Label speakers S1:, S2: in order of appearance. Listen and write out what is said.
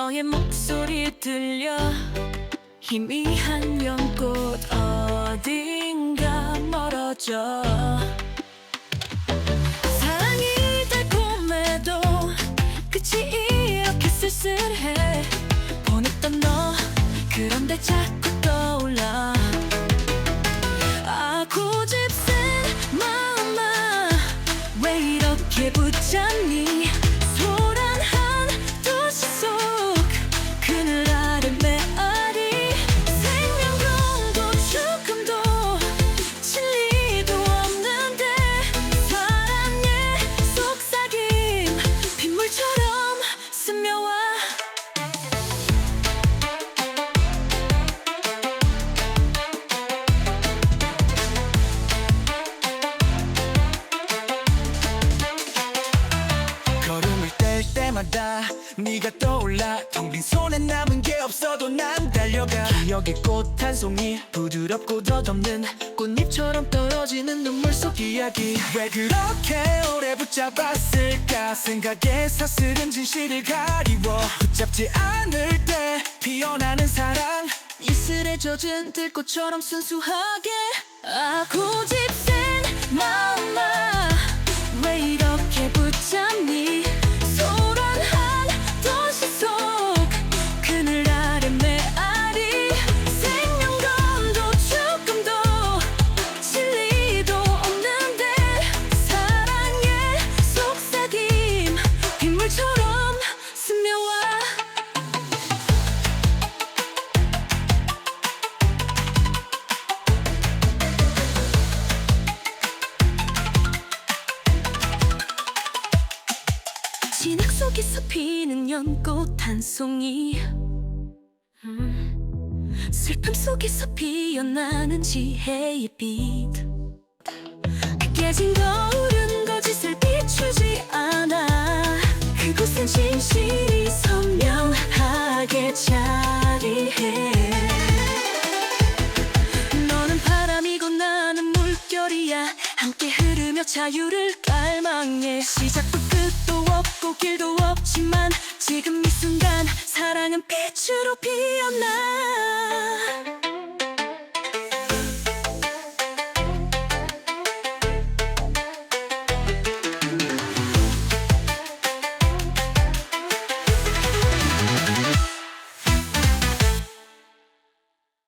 S1: 너의 목소리 들려. 희미한 연꽃 어딘가 멀어져. 사랑이 달콤해도 끝이 이렇게 쓸쓸해. 보냈던 너 그런데 자꾸 떠올라. 아 고집센 마음아 왜 이렇게 붙잡니
S2: 네가 떠올라. 텅 빈 손에 남은 게 없어도 난 달려가. 기억의 꽃 한 송이 부드럽고 덧없는 꽃잎처럼 떨어지는 눈물 속 이야기. 왜 그렇게 오래 붙잡았을까? 생각에 사슬은 진실을 가리워. 붙잡지 않을 때 피어나는 사랑.
S1: 이슬에 젖은 들꽃처럼 순수하게 진흙 속에서 피는 연꽃 한 송이. 음, 슬픔 속에서 피어나는 지혜의 빛. 깨진 거울은 거짓을 비추지 않아. 그곳엔 진실이 선명하게 자리해. 너는 바람이고 나는 물결이야. 함께 흐르며 자유를 갈망해. 시작도 끝도 없